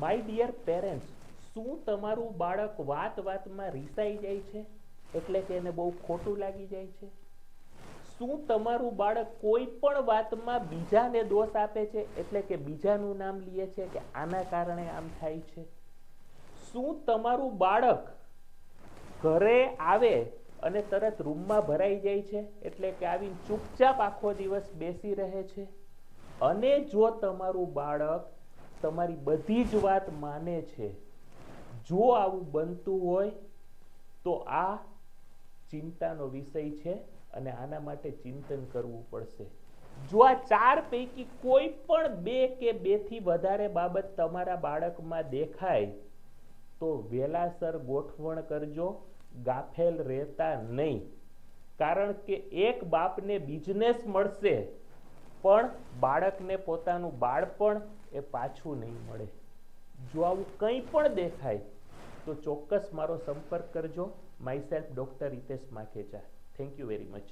My dear parents શું તમારું બાળક વાત વાતમાં રીસાઈ જાય છે? એટલે કે એને બહુ ખોટું લાગી જાય છે? શું તમારું બાળક કોઈ પણ વાતમાં બીજાને દોષ આપે છે? એટલે કે બીજાનું નામ લે છે કે આના કારણે આમ થાય છે? શું તમારું બાળક ઘરે આવે અને તરત રૂમમાં ભરાઈ જાય છે? એટલે કે આવીને ચૂપચાપ આખો દિવસ બેસી રહે છે? અને જો તમારું બાળક તમારી બધી જ વાત માને છે. જો આવું બનતું હોય તો આ ચિંતાનો વિષય છે અને આના માટે ચિંતન કરવું પડશે. જો આ ચાર પૈકી કોઈ પણ બે કે બેથી વધારે બાબત તમારા બાળકમાં દેખાય, તો વેલાસર ગોઠવણ કરજો, ગાફેલ રહેતા નહીં. કારણ કે એક બાપને બિઝનેસ મળશે પણ બાળકને પોતાનું બાળપણ એ પાછું નહીં મળે. જો આવું કંઈ પણ દેખાય, તો ચોક્કસ મારો સંપર્ક કરજો. Myself doctor Ritesh Makhecha thank you very much